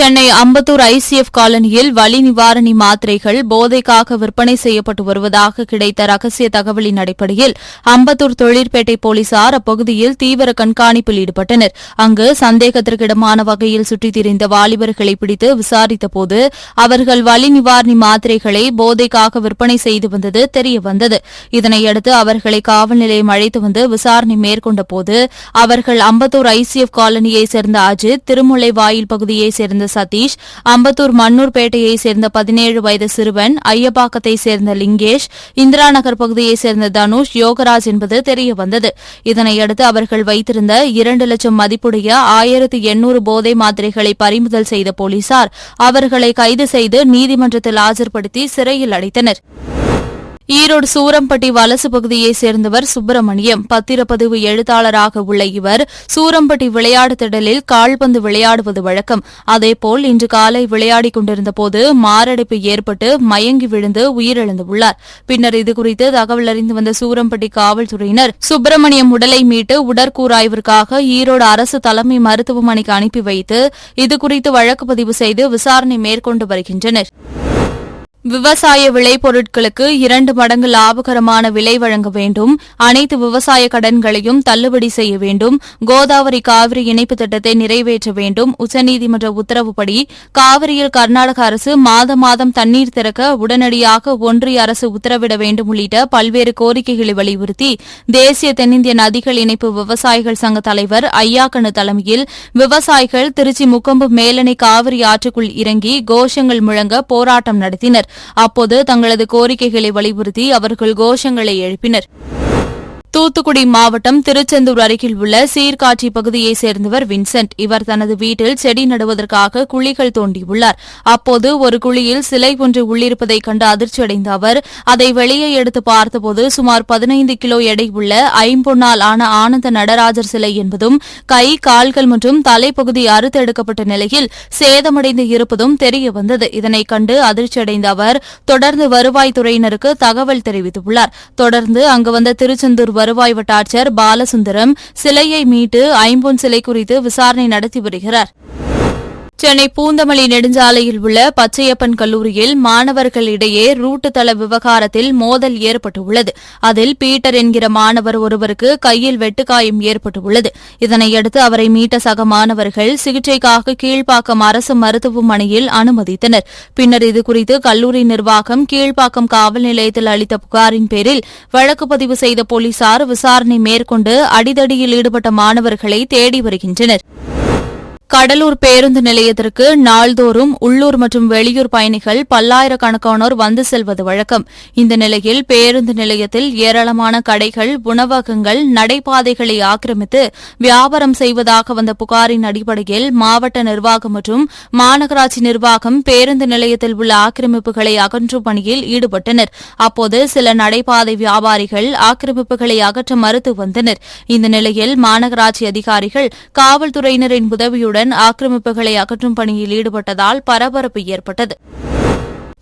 Chennai Ambattur ICF காலனியில் வலி நிவாரணி மாத்திரைகள் போதைக்காக விற்பனை செய்யப்பட்டு வருவதாக கிடைத்த ரகசிய தகவலின் அடிப்படையில் அம்பத்தூர் தொழிற்பேட்டை போலீசார் அப்பகுதியில் தீவிர கண்காணிப்பில் ஈடுபட்டனர். அங்கு சந்தேகத்திற்கிடமான வகையில் சுற்றித் திரிந்த வாலிபர்களை பிடித்து விசாரித்தபோது அவர்கள் வலி நிவாரணி மாத்திரைகளை போதைக்காக விற்பனை செய்து வந்தது தெரியவந்தது. இதனையடுத்து அவர்களை காவல் நிலையம் அழைத்து வந்து விசாரணை மேற்கொண்டபோது அவர்கள் அம்பத்தூர் ஐசிஎஃப் காலனியைச் சேர்ந்த அஜித் திருமுல்லை வாயில் பகுதியைச் சேர்ந்த சதீஷ் அம்பத்தூர் மன்னூர்பேட்டையைச் சேர்ந்த பதினேழு வயது சிறுவன் ஐயப்பாக்கத்தைச் சேர்ந்த லிங்கேஷ் இந்திரா நகர் பகுதியைச் சேர்ந்த தனுஷ் யோகராஜ் என்பது தெரியவந்தது. இதனையடுத்து அவர்கள் வைத்திருந்த இரண்டு லட்சம் மதிப்புடைய ஆயிரத்து எண்ணூறு போதை மாத்திரைகளை பறிமுதல் செய்த போலீசார் அவர்களை கைது செய்து நீதிமன்றத்தில் ஆஜர்படுத்தி சிறையில் அடைத்தனர். ஈரோடு சூரம்பட்டி வலசு பகுதியைச் சேர்ந்தவர் சுப்பிரமணியம். பத்திரப்பதிவு எழுத்தாளராக உள்ள இவர் சூரம்பட்டி விளையாடு திடலில் கால்பந்து விளையாடுவது வழக்கம். அதேபோல் இன்று காலை விளையாடிக் கொண்டிருந்தபோது மாரடைப்பு ஏற்பட்டு மயங்கி விழுந்து உயிரிழந்துள்ளார். பின்னர் இதுகுறித்து தகவல் அறிந்து வந்த சூரம்பட்டி காவல்துறையினர் சுப்பிரமணியம் உடலை மீட்டு உடற்கூராய்விற்காக ஈரோடு அரசு தலைமை மருத்துவமனைக்கு அனுப்பி வைத்து இதுகுறித்து வழக்கு பதிவு செய்து விசாரணை மேற்கொண்டு வருகின்றனர். விவசாய விளைபொருட்களுக்கு இரண்டு மடங்கு லாபகரமான விலை வழங்க வேண்டும். அனைத்து விவசாய கடன்களையும் தள்ளுபடி செய்ய வேண்டும். கோதாவரி காவிரி இணைப்பு திட்டத்தை நிறைவேற்ற வேண்டும். உச்சநீதிமன்ற உத்தரவுப்படி காவிரியில் கர்நாடக அரசு மாதம் மாதம் தண்ணீர் திறக்க உடனடியாக ஒன்றிய அரசு உத்தரவிட வேண்டும் உள்ளிட்ட பல்வேறு கோரிக்கைகளை வலியுறுத்தி தேசிய தென்னிந்திய நதிகள் இணைப்பு விவசாயிகள் சங்க தலைவர் ஐயாக்கனு தலைமையில் விவசாயிகள் திருச்சி முக்கொம்பு மேலணை காவிரி ஆற்றுக்குள் இறங்கி கோஷங்கள் முழங்க போராட்டம் நடத்தினர். அப்போது தங்களது கோரிக்கைகளை வலியுறுத்தி அவர்கள் கோஷங்களை எழுப்பினர். தூத்துக்குடி மாவட்டம் திருச்செந்தூர் அருகில் உள்ள சீர்காட்சி பகுதியைச் சேர்ந்தவர் வின்சென்ட். இவர் தனது வீட்டில் செடி நடுவதற்காக குழிகள் தோண்டியுள்ளார். அப்போது ஒரு குழியில் சிலை ஒன்று உள்ளிருப்பதைக் கண்டு அதிர்ச்சியடைந்த அவர் அதை வெளியே எடுத்து பார்த்தபோது சுமார் பதினைந்து கிலோ எடை உள்ள ஐம்பொன்னால் ஆன ஆனந்த நடராஜர் சிலை என்பதும் கை கால்கள் மற்றும் தலைப்பகுதி அறுத்தெடுக்கப்பட்ட நிலையில் சேதமடைந்து இருப்பதும் தெரியவந்தது இதனைக் கண்டு அதிர்ச்சியடைந்த அவர் தொடர்ந்து வருவாய்த்துறையினருக்கு தகவல் தெரிவித்துள்ளார். தொடர்ந்து அங்கு வந்த திருச்செந்தூர் வருவாய் வட்டாட்சியர் பாலசுந்தரம் சிலையை மீட்டு ஐம்பொன் சிலை குறித்து விசாரணை நடத்தி வருகிறார். சென்னை பூந்தமல்லி நெடுஞ்சாலையில் உள்ள பச்சையப்பன் கல்லூரியில் மாணவர்களிடையே ரூட்டு தள விவகாரத்தில் மோதல் ஏற்பட்டுள்ளது. அதில் பீட்டர் என்கிற மாணவர் ஒருவருக்கு கையில் வெட்டுக்காயம் ஏற்பட்டுள்ளது. இதனையடுத்து அவரை மீட்ட சக மாணவர்கள் சிகிச்சைக்காக கீழ்ப்பாக்கம் அரசு மருத்துவமனையில் அனுமதித்தனர். பின்னர் இதுகுறித்து கல்லூரி நிர்வாகம் கீழ்ப்பாக்கம் காவல் நிலையத்தில் அளித்த புகாரின் பேரில் வழக்கு பதிவு செய்த போலீசார் விசாரணை மேற்கொண்டு அடிதடியில் ஈடுபட்ட மாணவர்களை தேடி வருகின்றனர். கடலூர் பேருந்து நிலையத்திற்கு நாள்தோறும் உள்ளூர் மற்றும் வெளியூர் பயணிகள் பல்லாயிரக்கணக்கானோர் வந்து செல்வது வழக்கம். இந்த நிலையில் பேருந்து நிலையத்தில் ஏராளமான கடைகள் உணவகங்கள் நடைபாதைகளை ஆக்கிரமித்து வியாபாரம் செய்வதாக வந்த புகாரின் அடிப்படையில் மாவட்ட நிர்வாகம் மற்றும் மாநகராட்சி நிர்வாகம் பேருந்து நிலையத்தில் உள்ள ஆக்கிரமிப்புகளை அகற்றும் பணியில் ஈடுபட்டனர். அப்போது சில நடைபாதை வியாபாரிகள் ஆக்கிரமிப்புகளை அகற்ற மறுத்து வந்தனர். இந்த நிலையில் மாநகராட்சி அதிகாரிகள் காவல்துறையினரின் உதவியுடன் ஆக்கிரமிப்புகளை அகற்றும் பணியில் ஈடுபட்டதால் பரபரப்பு ஏற்பட்டது.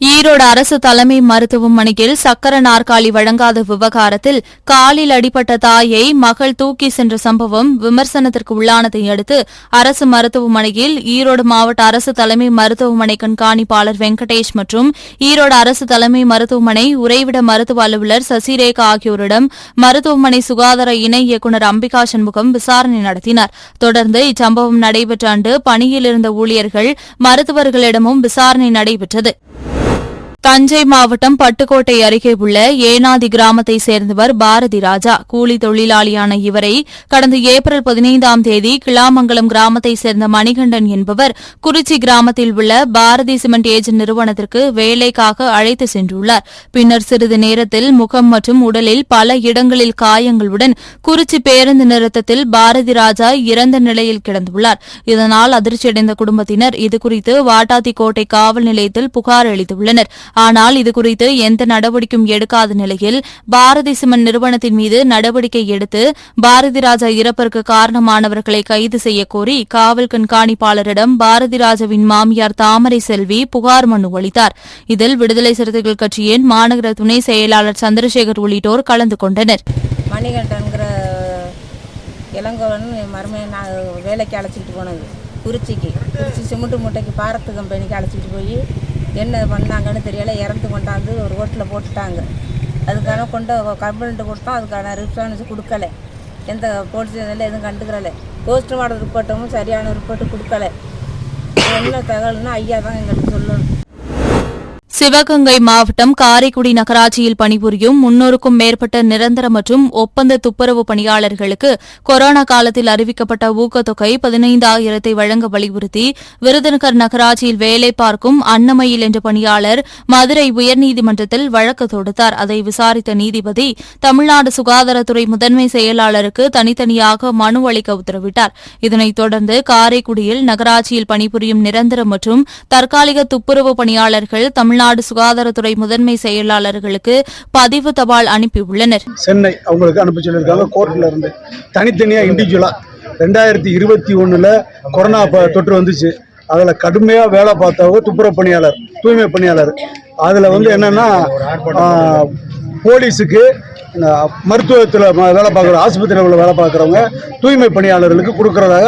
ஈரோடு அரசு தலைமை மருத்துவமனையில் சக்கர நாற்காலி வழங்காத விவகாரத்தில் காலில் அடிபட்ட தாயை மகள் தூக்கி சென்ற சம்பவம் விமர்சனத்திற்கு உள்ளானதை அடுத்து அரசு மருத்துவமனையில் ஈரோடு மாவட்ட அரசு தலைமை மருத்துவமனை கண்காணிப்பாளர் வெங்கடேஷ் மற்றும் ஈரோடு அரசு தலைமை மருத்துவமனை உறைவிட மருத்துவ அலுவலர் சசிரேகா ஆகியோரிடம் மருத்துவமனை சுகாதார இணை இயக்குநர் அம்பிகா சண்முகம் விசாரணை நடத்தினார். தொடர்ந்து இச்சம்பவம் நடைபெற்ற அன்று பணியில் இருந்த ஊழியர்கள் மருத்துவர்களிடமும் விசாரணை நடைபெற்றது. தஞ்சை மாவட்டம் பட்டுக்கோட்டை அருகே உள்ள ஏனாதி கிராமத்தைச் சேர்ந்தவர் பாரதி ராஜா. கூலி தொழிலாளியான இவரை கடந்த ஏப்ரல் பதினைந்தாம் தேதி கிளாமங்கலம் கிராமத்தைச் சேர்ந்த மணிகண்டன் என்பவர் குறிச்சி கிராமத்தில் உள்ள பாரதி சிமெண்ட் ஏஜென்ட் நிறுவனத்திற்கு வேலைக்காக அழைத்து சென்றுள்ளார். பின்னர் சிறிது நேரத்தில் முகம் மற்றும் உடலில் பல இடங்களில் காயங்களுடன் குறிச்சி பேருந்து நிறுத்தத்தில் பாரதி ராஜா இறந்த நிலையில் கிடந்துள்ளார். இதனால் அதிர்ச்சியடைந்த குடும்பத்தினர் இதுகுறித்து வாட்டாத்திக்கோட்டை காவல் நிலையத்தில் புகார் அளித்துள்ளனர். ஆனால் இதுகுறித்து எந்த நடவடிக்கையும் எடுக்காத நிலையில் பாரதி சிமெண்ட் நிறுவனத்தின் மீது நடவடிக்கை எடுத்து பாரதி ராஜா இறப்பிற்கு காரணமானவர்களை கைது செய்யக்கோரி காவல் கண்காணிப்பாளரிடம் பாரதி ராஜாவின் மாமியார் தாமரை செல்வி புகார் மனு அளித்தார். இதில் விடுதலை சிறுத்தைகள் கட்சியின் மாநகர துணை செயலாளர் சந்திரசேகர் உள்ளிட்டோர் கலந்து கொண்டனர். மணிகண்டன்கிற இளங்கோவன் மருமையை நான் வேலைக்கு அழைச்சிக்கிட்டு போனது. குறிச்சிக்கு. குறிச்சி சிமெண்ட் மூட்டைக்கு பாரத்து கம்பெனிக்கு அழைச்சிட்டு போய் என்ன பண்ணாங்கன்னு தெரியல இறந்து கொண்டாந்து ஒரு ரோட்டில் போட்டுட்டாங்க. அதுக்கான கொண்டு கம்ப்ளைண்ட் கொடுத்தோம் அதுக்கான ரிஸ்பான்ஸ் கொடுக்கல. எந்த போலீஸ் இல்லை எதுவும் கண்டுக்கிறல. போஸ்ட்மார்ட்டம் ரிப்போர்ட்டும் சரியான ரிப்போர்ட்டு கொடுக்கல. என்ன தகவல்னா ஐயா தான் எங்களுக்கு சொல்லணும். சிவகங்கை மாவட்டம் காரைக்குடி நகராட்சியில் பணிபுரியும் முன்னூறுக்கும் மேற்பட்ட நிரந்தர மற்றும் ஒப்பந்த துப்புரவு பணியாளர்களுக்கு கொரோனா காலத்தில் அறிவிக்கப்பட்ட ஊக்கத்தொகை பதினைந்தாயிரத்தை வழங்க வலியுறுத்தி விருதுநகர் நகராட்சியில் வேலை பார்க்கும் அன்னமயில் என்ற பணியாளர் மதுரை உயர்நீதிமன்றத்தில் வழக்கு தொடுத்தார். அதை விசாரித்த நீதிபதி தமிழ்நாடு சுகாதாரத்துறை முதன்மை செயலாளருக்கு தனித்தனியாக மனு அளிக்க உத்தரவிட்டார். இதனைத் தொடர்ந்து காரைக்குடியில் நகராட்சியில் பணிபுரியும் நிரந்தர மற்றும் தற்காலிக துப்புரவு பணியாளர்கள் தமிழ்நாடு சுகாதாரத்துறை முதன்மை செயலாளர்களுக்கு பதிவு தபால் அனுப்பியுள்ளனர். சென்னை அவங்களுக்கு அனுப்ப சொல்லியிருக்காங்க. கோர்ட்டில் இருந்து தனித்தனியாக இண்டிவிஜுவலா ரெண்டாயிரத்தி இருபத்தி ஒன்றில் கொரோனா தொற்று வந்துச்சு. அதில் கடுமையாக வேலை பார்த்தவங்க துப்புரவு பணியாளர் தூய்மை பணியாளர். அதில் வந்து என்னென்னா போலீஸுக்கு மருத்துவத்தில் வேலை பார்க்குற ஆஸ்பத்திரியில் உள்ள வேலை பார்க்குறவங்க தூய்மை பணியாளர்களுக்கு கொடுக்குறதாக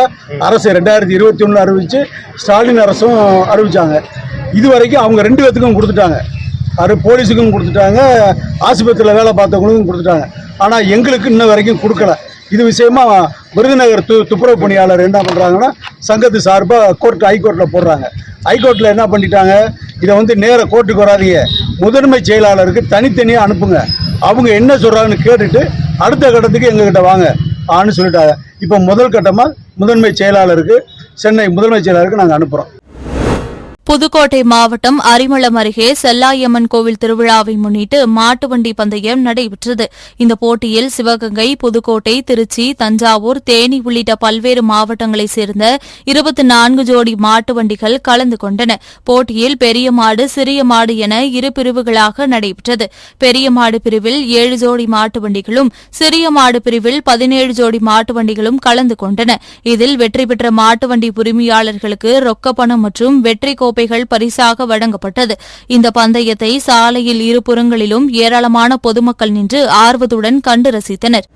அரசு ரெண்டாயிரத்தி இருபத்தி ஒன்று அறிவித்து ஸ்டாலின் அரசும் அறிவித்தாங்க இது வரைக்கும் அவங்க ரெண்டு பேத்துக்கும் கொடுத்துட்டாங்க. அது போலீஸுக்கும் கொடுத்துட்டாங்க ஆஸ்பத்திரியில் வேலை பார்த்தவங்களுக்கும் கொடுத்துட்டாங்க. ஆனால் எங்களுக்கு இன்ன வரைக்கும் கொடுக்கல. இது விஷயமா விருதுநகர் து துப்புரவு பணியாளர் என்ன பண்ணுறாங்கன்னா சங்கத்து சார்பாக கோர்ட் ஹைகோர்ட்டில் போடுறாங்க. ஹைகோர்ட்டில் என்ன பண்ணிட்டாங்க? இதை வந்து நேர கோர்ட்டுக்கு வராதீங்க. முதன்மை செயலாளருக்கு தனித்தனியாக அனுப்புங்க. அவங்க என்ன சொல்கிறாங்கன்னு கேட்டுட்டு அடுத்த கட்டத்துக்கு எங்ககிட்ட வாங்க ஆன்னு சொல்லிட்டாங்க. இப்போ முதல் கட்டமாக முதன்மை செயலாளருக்கு சென்னை முதன்மை செயலாளருக்கு நாங்கள் அனுப்புகிறோம் புதுக்கோட்டை மாவட்டம் அரிமளம் அருகே செல்லாயம்மன் கோவில் திருவிழாவை முன்னிட்டு மாட்டு வண்டி பந்தயம் நடைபெற்றது. இந்த போட்டியில் சிவகங்கை புதுக்கோட்டை திருச்சி தஞ்சாவூர் தேனி உள்ளிட்ட பல்வேறு மாவட்டங்களைச் சேர்ந்த இருபத்தி நான்கு ஜோடி மாட்டு வண்டிகள் கலந்து கொண்டன. போட்டியில் பெரிய மாடு சிறிய மாடு என இரு பிரிவுகளாக நடைபெற்றது. பெரிய மாடு பிரிவில் ஏழு ஜோடி மாட்டு வண்டிகளும் சிறிய மாடு பிரிவில் பதினேழு ஜோடி மாட்டு வண்டிகளும் கலந்து கொண்டன. இதில் வெற்றி பெற்ற மாட்டு வண்டி உரிமையாளர்களுக்கு ரொக்கப்பணம் மற்றும் வெற்றி கோப்பை கோப்பைகள் பரிசாக வழங்கப்பட்டது. இந்த பந்தயத்தை சாலையில் இருபுறங்களிலும் ஏராளமான பொதுமக்கள் நின்று ஆர்வத்துடன் கண்டு ரசித்தனர்.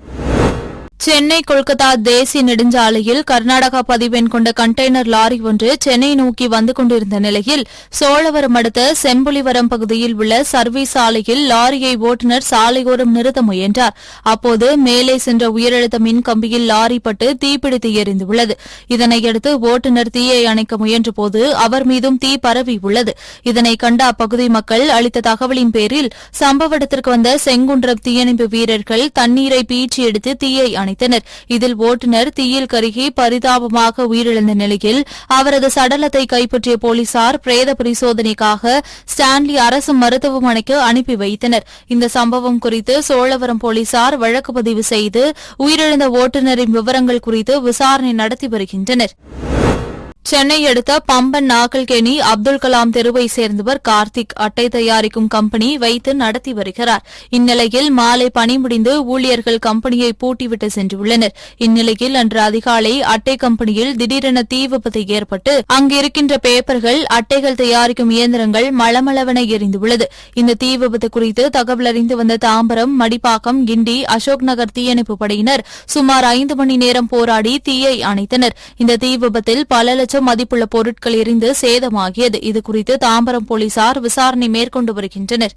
சென்னை கொல்கத்தா தேசிய நெடுஞ்சாலையில் கர்நாடகா பதிவெண் கொண்ட கண்டெய்னர் லாரி ஒன்று சென்னை நோக்கி வந்து கொண்டிருந்த நிலையில் சோழவரம் அடுத்த செம்புலிவரம் பகுதியில் உள்ள சர்வீஸ் சாலையில் லாரியை ஓட்டுநர் சாலையோரம் நிறுத்த முயன்றார். அப்போது மேலே சென்ற உயரழுத்த மின் கம்பியில் லாரி பட்டு தீப்பிடித்து எரிந்துள்ளது. இதனையடுத்து ஓட்டுநர் தீயை அணைக்க முயன்றபோது அவர் மீதும் தீ பரவியுள்ளது இதனை கண்ட அப்பகுதி மக்கள் அளித்த தகவலின் பேரில் சம்பவ இடத்திற்கு வந்த செங்குன்றம் தீயணைப்பு வீரர்கள் தண்ணீரை பீச்சி எடுத்து தீயை அணைத்தனர். இதில் ஓட்டுநர் தீயில் கருகி பரிதாபமாக உயிரிழந்த நிலையில் அவரது சடலத்தை கைப்பற்றிய போலீசார் பிரேத பரிசோதனைக்காக ஸ்டான்லி அரசு மருத்துவமனைக்கு அனுப்பி வைத்தனர். இந்த சம்பவம் குறித்து சோழவரம் போலீசார் வழக்கு பதிவு செய்து உயிரிழந்த ஓட்டுநரின் விவரங்கள் குறித்து விசாரணை நடத்தி வருகின்றனர். சென்னை அடுத்த பம்பன் நாகல்கேணி அப்துல் கலாம் தெருவை சேர்ந்தவர் கார்த்திக் அட்டை தயாரிக்கும் கம்பெனி வைத்து நடத்தி வருகிறார். இந்நிலையில் மாலை பணி முடிந்து ஊழியர்கள் கம்பெனியை பூட்டிவிட்டு சென்றுள்ளனர். இந்நிலையில் அன்று அதிகாலை அட்டை கம்பெனியில் திடீரென தீ விபத்து ஏற்பட்டு அங்கிருக்கின்ற பேப்பர்கள் அட்டைகள் தயாரிக்கும் இயந்திரங்கள் மளமளவென எரிந்துள்ளது. இந்த தீ விபத்து குறித்து தகவல் அறிந்து வந்த தாம்பரம் மடிப்பாக்கம் கிண்டி அசோக் நகர் தீயணைப்பு படையினர் சுமார் ஐந்து மணி நேரம் போராடி தீயை அணைத்தனர். இந்த தீ விபத்தில் பல லட்சம் மதிப்புள்ள பொருட்கள் எரிந்து சேதமாகியது. இதுகுறித்து தாம்பரம் போலீசார் விசாரணை மேற்கொண்டு வருகின்றனர்.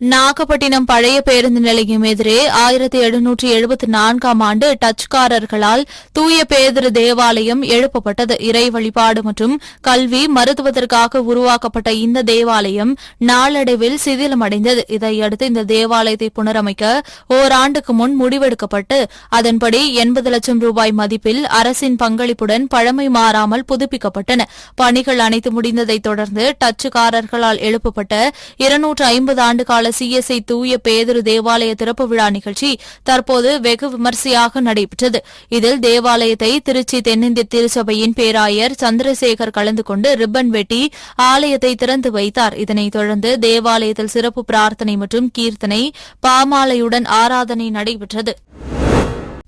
நாகப்பட்டினம் பழைய பேருந்து நிலையம் எதிரே ஆயிரத்தி எழுநூற்றி எழுபத்தி நான்காம் ஆண்டு டச்காரர்களால் தூய பேதிரு தேவாலயம் எழுப்பப்பட்டது. இறை வழிபாடு மற்றும் கல்வி மருத்துவத்திற்காக உருவாக்கப்பட்ட இந்த தேவாலயம் நாளடைவில் சிதிலமடைந்தது. இதையடுத்து இந்த தேவாலயத்தை புனரமைக்க ஓராண்டுக்கு முன் முடிவெடுக்கப்பட்டு அதன்படி எண்பது லட்சம் ரூபாய் மதிப்பில் அரசின் பங்களிப்புடன் பழமை மாறாமல் புதுப்பிக்கப்பட்டன. பணிகள் அனைத்து முடிந்ததைத் தொடர்ந்து டச்சுக்காரர்களால் எழுப்பப்பட்ட இருநூற்று ஐம்பது ஆண்டு கால சிஎஸ்ஐ தூய பேதரு தேவாலய திறப்பு விழா நிகழ்ச்சி தற்போது வெகு விமரிசையாக நடைபெற்றது. இதில் தேவாலயத்தை திருச்சி தென்னிந்திய திருச்சபையின் பேராயர் சந்திரசேகர் கலந்து கொண்டு ரிப்பன் வெட்டி ஆலயத்தை திறந்து வைத்தார். இதனைத் தொடர்ந்து தேவாலயத்தில் சிறப்பு பிரார்த்தனை மற்றும் கீர்த்தனை பாமாலையுடன் ஆராதனை நடைபெற்றது.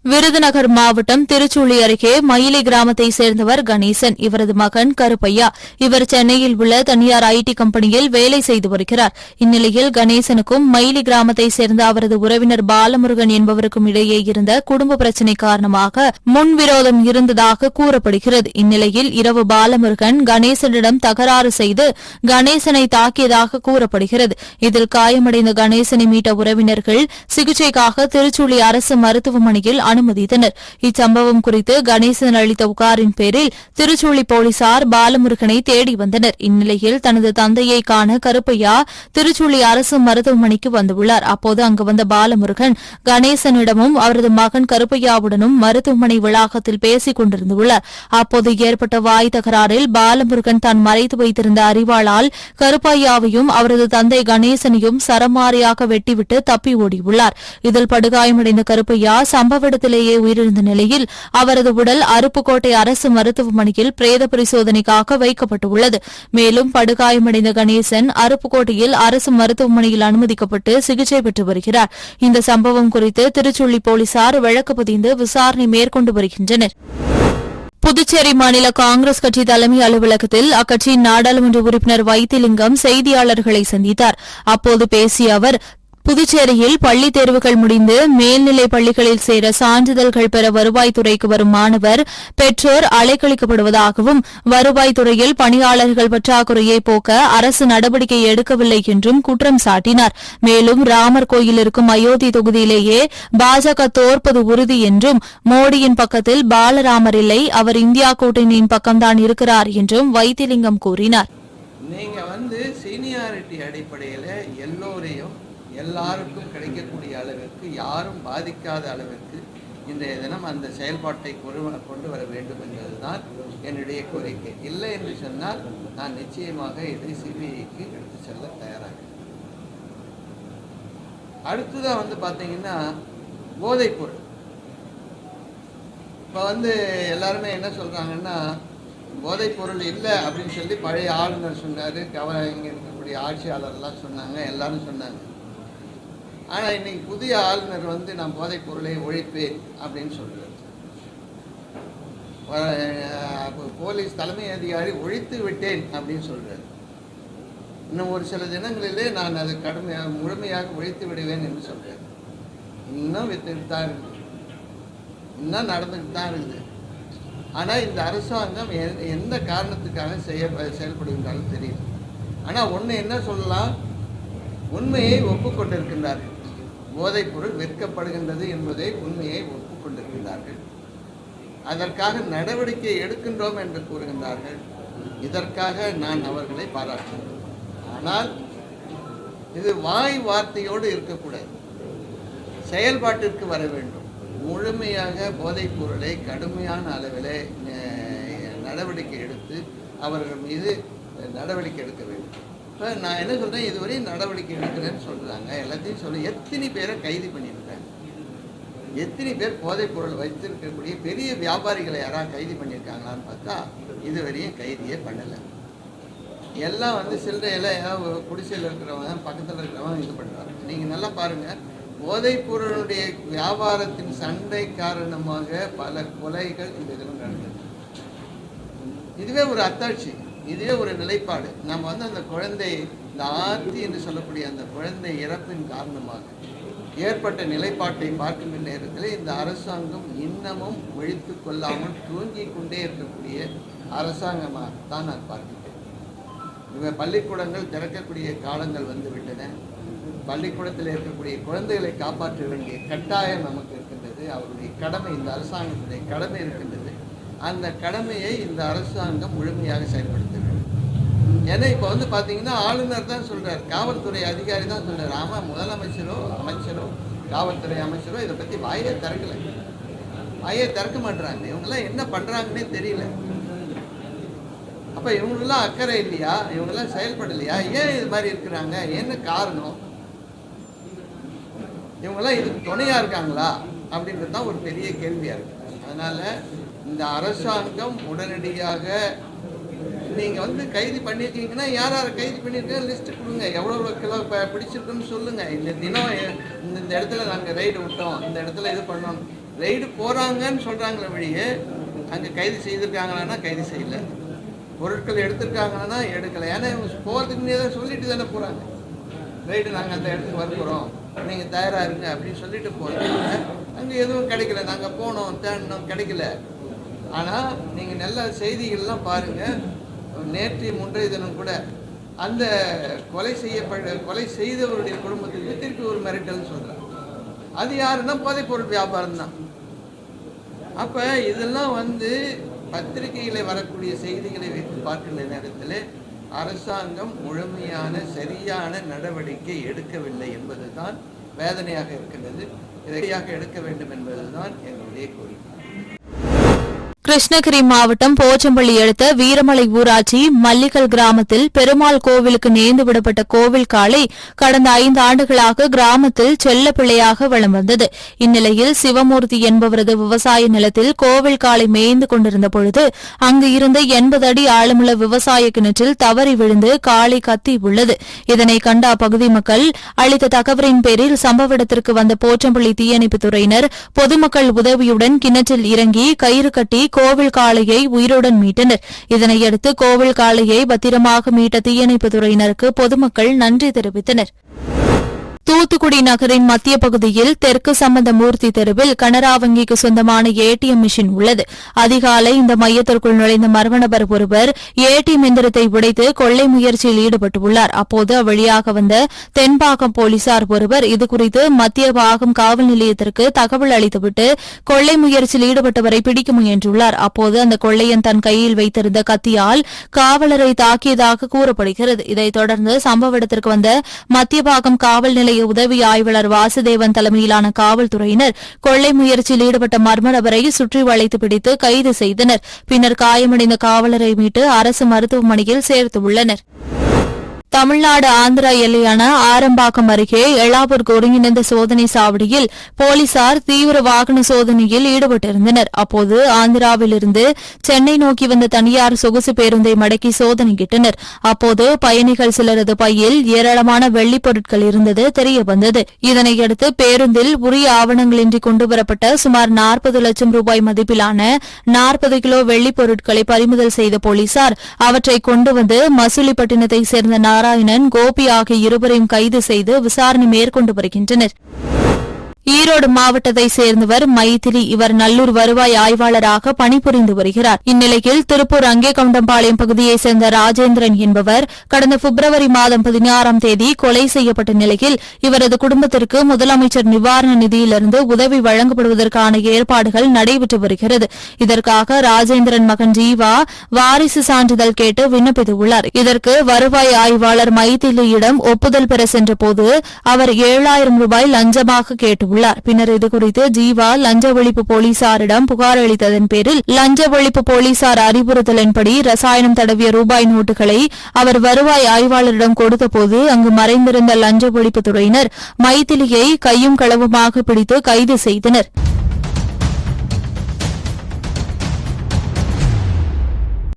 விருதுநகர் மாவட்டம் திருச்சுழி அருகே மயிலை கிராமத்தை சேர்ந்தவர் கணேசன். இவரது மகன் கருப்பையா. இவர் சென்னையில் உள்ள தனியார் ஐடி கம்பெனியில் வேலை செய்து வருகிறார். இந்நிலையில் கணேசனுக்கும் மயிலி கிராமத்தை சேர்ந்த அவரது உறவினர் பாலமுருகன் என்பவருக்கும் இடையே இருந்த குடும்ப பிரச்சினை காரணமாக முன்விரோதம் இருந்ததாக கூறப்படுகிறது. இந்நிலையில் இரவு பாலமுருகன் கணேசனிடம் தகராறு செய்து கணேசனை தாக்கியதாக கூறப்படுகிறது. இதில் காயமடைந்த கணேசனை மீட்ட உறவினர்கள் சிகிச்சைக்காக திருச்சுழி அரசு மருத்துவமனையில் அனுமதித்தனர். இச்சம்பவம் குறித்து கணேசன் அளித்த புகாரின் பேரில் திருச்சுழி போலீசார் பாலமுருகனை தேடி வந்தனர். இந்நிலையில் தனது தந்தையை காண கருப்பையா திருச்சுழி அரசு மருத்துவமனைக்கு வந்துள்ளார். அப்போது அங்கு வந்த பாலமுருகன் கணேசனிடமும் அவரது மகன் கருப்பையாவுடனும் மருத்துவமனை வளாகத்தில் பேசிக் கொண்டிருந்துள்ளார். அப்போது ஏற்பட்ட வாய் தகராறில் பாலமுருகன் தான் மறைத்து வைத்திருந்த அறிவாளால் கருப்பையாவையும் அவரது தந்தை கணேசனையும் சரமாரியாக வெட்டிவிட்டு தப்பி ஓடியுள்ளார். இதில் படுகாயமடைந்த கருப்பையா சம்பவ இடத்திலேயே உயிரிழந்த நிலையில் அவரது உடல் அருப்புக்கோட்டை அரசு மருத்துவமனையில் பிரேத பரிசோதனைக்காக வைக்கப்பட்டுள்ளது. மேலும் படுகாயமடைந்த கணேசன் அருப்புக்கோட்டையில் அரசு மருத்துவமனையில் அனுமதிக்கப்பட்டு சிகிச்சை பெற்று வருகிறார். இந்த சம்பவம் குறித்து திருச்சுள்ளி போலீசார் வழக்கு பதிந்து விசாரணை மேற்கொண்டு வருகின்றனர். புதுச்சேரி மாநில காங்கிரஸ் கட்சி தலைமை அலுவலகத்தில் அக்கட்சியின் நாடாளுமன்ற உறுப்பினர் வைத்திலிங்கம் செய்தியாளர்களை சந்தித்தார். அப்போது பேசிய அவர் புதுச்சேரியில் பள்ளித் தேர்வுகள் முடிந்து மேல்நிலைப் பள்ளிகளில் சேர சான்றிதழ்கள் பெற வருவாய்த்துறைக்கு வரும் மாணவர் பெற்றோர் அலைக்கழிக்கப்படுவதாகவும் வருவாய்த்துறையில் பணியாளர்கள் பற்றாக்குறையை போக்க அரசு நடவடிக்கை எடுக்கவில்லை என்றும் குற்றம் சாட்டினார். மேலும் ராமர் கோயில் இருக்கும் அயோத்தி தொகுதியிலேயே பாஜக தோற்பது உறுதி என்றும் மோடியின் பக்கத்தில் பாலராமர் இல்லை அவர் இந்தியா கூட்டணியின் பக்கம்தான் இருக்கிறார் என்றும் வைத்திலிங்கம் கூறினார். நீங்க வந்து சீனியாரிட்டி அடிப்படையில் எல்லோரையும் எல்லாருக்கும் கிடைக்கக்கூடிய அளவிற்கு யாரும் பாதிக்காத அளவிற்கு இன்றைய தினம் அந்த செயல்பாட்டை கொண்டு கொண்டு வர வேண்டும் என்பதுதான் என்னுடைய கோரிக்கை. இல்லை என்று சொன்னால் நான் நிச்சயமாக இதை சிபிஐக்கு எடுத்து செல்ல தயாராக அடுத்ததாக வந்து பார்த்தீங்கன்னா போதைப்பொருள் இப்போ வந்து எல்லாருமே என்ன சொல்கிறாங்கன்னா போதைப்பொருள் இல்லை அப்படின்னு சொல்லி பழைய ஆளுநர் சொன்னார் கவ இங்கே இருக்கக்கூடிய ஆட்சியாளர்லாம் சொன்னாங்க எல்லாரும் சொன்னாங்க. ஆனால் இன்னைக்கு புதிய ஆளுநர் வந்து நான் போதைப் பொருளை ஒழிப்பேன் அப்படின்னு சொல்கிறார் போலீஸ் தலைமை அதிகாரி ஒழித்து விட்டேன் அப்படின்னு சொல்கிறார் இன்னும் ஒரு சில தினங்களிலே நான் அதை கடுமையாக முழுமையாக ஒழித்து விடுவேன் என்று சொல்கிறேன் இன்னும் வித்துட்டு தான் இருக்குது இன்னும் நடந்துக்கிட்டு தான் இருக்குது ஆனால் இந்த அரசாங்கம் எ- எந்த காரணத்துக்காக செய்ய செயல்படுகின்றாலும் தெரியும். ஆனால் ஒன்று என்ன சொல்லலாம்? உண்மையை ஒப்புக்கொண்டிருக்கின்றார்கள். போதைப்பொருள் விற்கப்படுகின்றது என்பதை உண்மையை ஒப்புக்கொண்டிருக்கின்றார்கள். அதற்காக நடவடிக்கை எடுக்கின்றோம் என்று கூறுகின்றார்கள். இதற்காக நான் அவர்களை பாராட்டுகிறேன். ஆனால் இது வாய் வார்த்தையோடு இருக்கக்கூடாது. செயல்பாட்டிற்கு வர வேண்டும். முழுமையாக போதைப் பொருளை கடுமையான அளவில் நடவடிக்கை எடுத்து அவர்கள் மீது நடவடிக்கை எடுக்க வேண்டும். நான் என்ன சொல்கிறேன் இதுவரையும் நடவடிக்கை எடுக்கிறேன்னு சொல்கிறாங்க எல்லாத்தையும் சொல்லி எத்தனை பேரை கைது பண்ணியிருக்காங்க எத்தனை பேர் போதைப் பொருள் வைத்திருக்கக்கூடிய பெரிய வியாபாரிகளை யாராவது கைது பண்ணியிருக்காங்களான்னு பார்த்தா இதுவரையும் கைதியே பண்ணலை. எல்லாம் வந்து சில்லறையில் ஏதாவது குடிசையில் இருக்கிறவங்க பக்கத்தில் இருக்கிறவங்க இது பண்ணுறாங்க நீங்கள் நல்லா பாருங்கள் போதைப் பொருளுடைய வியாபாரத்தின் சண்டை காரணமாக பல கொலைகள் இந்த இதில் நடந்தது இதுவே ஒரு அத்தாட்சி. இதுவே ஒரு நிலைப்பாடு. நம்ம வந்து அந்த குழந்தை இந்த ஆர்த்தி என்று சொல்லக்கூடிய அந்த குழந்தை இறப்பின் காரணமாக ஏற்பட்ட நிலைப்பாட்டை பார்க்கின்ற நேரத்தில் இந்த அரசாங்கம் இன்னமும் விழித்து கொள்ளாமல் தூங்கிக் கொண்டே இருக்கக்கூடிய அரசாங்கமாக தான் நான் பார்க்கிறேன். இவன் பள்ளிக்கூடங்கள் திறக்கக்கூடிய காலங்கள் வந்து விட்டன பள்ளிக்கூடத்தில் இருக்கக்கூடிய குழந்தைகளை காப்பாற்ற வேண்டிய கட்டாயம் நமக்கு இருக்கின்றது. அவருடைய கடமை இந்த அரசாங்கத்துடைய கடமை இருக்கின்றது. அந்த கடமையை இந்த அரசாங்கம் முழுமையாக செயல்படுத்தும் ஏன்னா இப்போ வந்து பார்த்தீங்கன்னா ஆளுநர் தான் சொல்கிறார் காவல்துறை அதிகாரி தான் சொல்கிறார் ஆமாம் முதலமைச்சரோ அமைச்சரோ காவல்துறை அமைச்சரோ இதை பற்றி வாயை திறக்கல. வாயே திறக்க மாட்டுறாங்க இவங்கெல்லாம் என்ன பண்ணுறாங்கன்னே தெரியல. அப்போ இவங்களெல்லாம் அக்கறை இல்லையா? இவங்கெல்லாம் செயல்படலையா? ஏன் இது மாதிரி இருக்கிறாங்க? என்ன காரணம்? இவங்கெல்லாம் இதுக்கு துணையாக இருக்காங்களா? அப்படின்றது தான் ஒரு பெரிய கேள்வியாக இருக்குது அதனால் இந்த அரசாங்கம் உடனடியாக நீங்கள் வந்து கைது பண்ணியிருக்கீங்கன்னா யார் யாரை கைது பண்ணியிருக்கீங்க லிஸ்ட்டு கொடுங்க. எவ்வளோ எவ்வளோ கிலோ இப்போ பிடிச்சிருக்குன்னு சொல்லுங்கள் இந்த தினம் இந்த இந்த இடத்துல நாங்கள் ரைடு விட்டோம். இந்த இடத்துல இது பண்ணோம். ரைடு போகிறாங்கன்னு சொல்கிறாங்களே வழியே அங்கே கைது செய்திருக்காங்களான்னா கைது செய்யல. பொருட்கள் எடுத்திருக்காங்கன்னா எடுக்கலை. ஏன்னா இவங்க போகிறதுக்கு முன்னே தான் சொல்லிட்டு தானே போகிறாங்க ரைடு நாங்கள் அந்த இடத்துக்கு வரப்போகிறோம் நீங்கள் தயாராக இருங்க அப்படின்னு சொல்லிட்டு போகிறீங்க அங்கே எதுவும் கிடைக்கல. நாங்கள் போனோம் தேடினோம் கிடைக்கல. ஆனால் நீங்கள் நல்ல செய்திகள்லாம் பாருங்கள் நேற்று முன்றைய தினம் கூட அந்த கொலை செய்யப்பட கொலை செய்தவருடைய குடும்பத்துக்கு திருப்பி ஒரு மிரட்டல்னு சொல்கிறாங்க அது யாருன்னா போதைப்பொருள் வியாபாரம் தான் அப்போ இதெல்லாம் வந்து பத்திரிகையில் வரக்கூடிய செய்திகளை வைத்து பார்க்கின்ற நேரத்தில் அரசாங்கம் முழுமையான சரியான நடவடிக்கை எடுக்கவில்லை என்பதுதான் வேதனையாக இருக்கின்றது. இதையாக எடுக்க வேண்டும் என்பதுதான் எங்களுடைய கோரிக்கை. கிருஷ்ணகிரி மாவட்டம் போச்சம்பள்ளி அடுத்த வீரமலை ஊராட்சி மல்லிக்கல் கிராமத்தில் பெருமாள் கோவிலுக்கு நேர்ந்து விடப்பட்ட கோவில் காளை கடந்த ஐந்து ஆண்டுகளாக கிராமத்தில் செல்ல பிள்ளையாக வளம் வந்தது. இந்நிலையில் சிவமூர்த்தி என்பவரது விவசாய நிலத்தில் கோவில் காளை மேய்ந்து கொண்டிருந்த பொழுது அங்கு இருந்த எண்பது அடி ஆழமுள்ள விவசாய கிணற்றில் தவறி விழுந்து காளை கத்தி உள்ளது. இதனை கண்ட அப்பகுதி மக்கள் அளித்த தகவலின் பேரில் சம்பவ இடத்திற்கு வந்த போச்சம்பள்ளி தீயணைப்புத் துறையினர் பொதுமக்கள் உதவியுடன் கிணற்றில் இறங்கி கயிறு கட்டி கோவில் காளையை உயிருடன் மீட்டனர். இதனையடுத்து கோவில் காளையை பத்திரமாக மீட்ட தீயணைப்பு துறையினருக்கு பொதுமக்கள் நன்றி தெரிவித்தனர். தூத்துக்குடி நகரின் மத்திய பகுதியில் தெற்கு சம்பந்த மூர்த்தி தெருவில் கனரா வங்கிக்கு சொந்தமான ஏடிஎம் மிஷின் உள்ளது. அதிகாலை இந்த மையத்திற்குள் நுழைந்த மர்ம நபர் ஒருவர் ஏடிஎம் எந்திரத்தை உடைத்து கொள்ளை முயற்சியில் ஈடுபட்டுள்ளார். அப்போது அவ்வழியாக வந்த தென்பாகம் போலீசார் ஒருவர் இதுகுறித்து மத்திய பாகம் காவல் நிலையத்திற்கு தகவல் அளித்துவிட்டு கொள்ளை முயற்சியில் ஈடுபட்டவரை பிடிக்க முயன்றுள்ளார். அப்போது அந்த கொள்ளையன் தன் கையில் வைத்திருந்த கத்தியால் காவலரை தாக்கியதாக கூறப்படுகிறது. இதைத் தொடர்ந்து சம்பவ இடத்திற்கு வந்த மத்திய பாகம் காவல் நிலைய உதவி ஆய்வாளர் வாசுதேவன் தலைமையிலான காவல்துறையினர் கொள்ளை முயற்சியில் ஈடுபட்ட மர்ம நபரை சுற்றி வளைத்து பிடித்து கைது செய்தனர். பின்னர் காயமடைந்த காவலரை மீட்டு அரசு மருத்துவமனையில் சேர்த்துள்ளனர். தமிழ்நாடு ஆந்திரா எல்லையான ஆரம்பாக்கம் அருகே எளாபூர் ஒருங்கிணைந்த சோதனை சாவடியில் போலீசார் தீவிர வாகன சோதனையில் ஈடுபட்டிருந்தனர். அப்போது ஆந்திராவிலிருந்து சென்னை நோக்கி வந்த தனியார் சொகுசு பேருந்தை மடக்கி சோதனையிட்டனர். அப்போது பயணிகள் சிலரது பையில் ஏராளமான வெள்ளிப் பொருட்கள் இருந்தது தெரியவந்தது. இதனையடுத்து பேருந்தில் உரிய ஆவணங்களின்றி கொண்டுவரப்பட்ட சுமார் நாற்பது லட்சம் ரூபாய் மதிப்பிலான நாற்பது கிலோ வெள்ளிப் பொருட்களை பறிமுதல் செய்த போலீசார் அவற்றை கொண்டு வந்து மசூலிப்பட்டினத்தை சேர்ந்த நாராயணன் கோபி ஆகிய இருவரையும் கைது செய்து விசாரணை மேற்கொண்டு வருகின்றனர். ஈரோடு மாவட்டத்தை சேர்ந்தவர் மைதிலி. இவர் நல்லூர் வருவாய் ஆய்வாளராக பணிபுரிந்து வருகிறார். இந்நிலையில் திருப்பூர் அங்கேகவுண்டம்பாளையம் பகுதியைச் சேர்ந்த ராஜேந்திரன் என்பவர் கடந்த பிப்ரவரி மாதம் பதினாறாம் தேதி கொலை செய்யப்பட்ட நிலையில் இவரது குடும்பத்திற்கு முதலமைச்சர் நிவாரண நிதியிலிருந்து உதவி வழங்கப்படுவதற்கான ஏற்பாடுகள் நடைபெற்று வருகிறது. இதற்காக ராஜேந்திரன் மகன் ஜீவா வாரிசு சான்றிதழ் கேட்டு விண்ணப்பித்துள்ளார். இதற்கு வருவாய் ஆய்வாளர் மைதிலியிடம் ஒப்புதல் பெற சென்றபோது அவர் ஏழாயிரம் ரூபாய் லஞ்சமாக கேட்டுள்ளார் பின்னர் இதுகுறித்து ஜீவா லஞ்ச ஒழிப்பு போலீசாரிடம் புகார் அளித்ததன் பேரில் லஞ்ச ஒழிப்பு போலீசார் அறிவுறுத்தலின்படி ரசாயனம் தடவிய ரூபாய் நோட்டுகளை அவர் வருவாய் ஆய்வாளரிடம் கொடுத்தபோது அங்கு மறைந்திருந்த லஞ்ச ஒழிப்பு துறையினர் மைதிலியை கையும் களவுமாக பிடித்து கைது செய்தனர்.